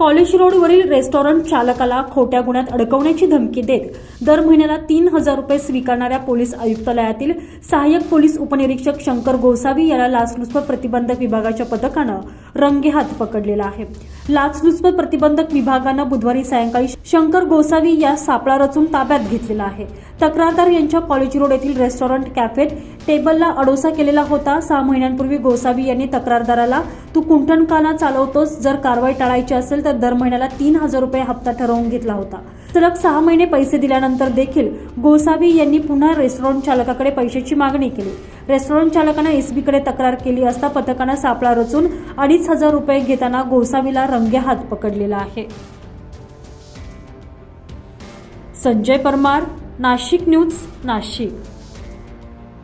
College रोडवरील restaurant चालकाला खोट्या गुन्ह्यात अडकवण्याची धमकी देत दर महिन्याला तीन हजार रुपये स्वीकारणाऱ्या पोलीस आयुक्तालयातील सहाय्यक पोलीस उपनिरीक्षक शंकर गोसावी याला लाचलुचपत प्रतिबंधक विभागाच्या पथकानं रंगेहात पकडलेला आहे. लाचलुचपत प्रतिबंधक विभागानं बुधवारी सायंकाळी शंकर गोसावी या सापळा रचून ताब्यात घेतलेला आहे. तक्रारदार यांच्या कॉलेज रोड येथील रेस्टॉरंट कॅफेत टेबलला अडोसा केलेला होता. सहा महिन्यांपूर्वी गोसावी यांनी तक्रारदाराला तू कुंठणकाना चालवतोस जर कारवाई टाळायची असेल तर दर महिन्याला तीन हजार रुपये हप्ता ठरवून घेतला होता. सलग सहा महिने पैसे दिल्यानंतर देखील गोसावी यांनी पुन्हा रेस्टॉरंट चालकाकडे पैशाची मागणी केली. रेस्टॉरंट चालकानं एसबीकडे तक्रार केली असता पथकानं सापळा रचून अडीच हजार रुपये घेताना गोसावीला रंगेहात पकडलेला आहे. संजय परमार नाशिक न्यूज नाशिक.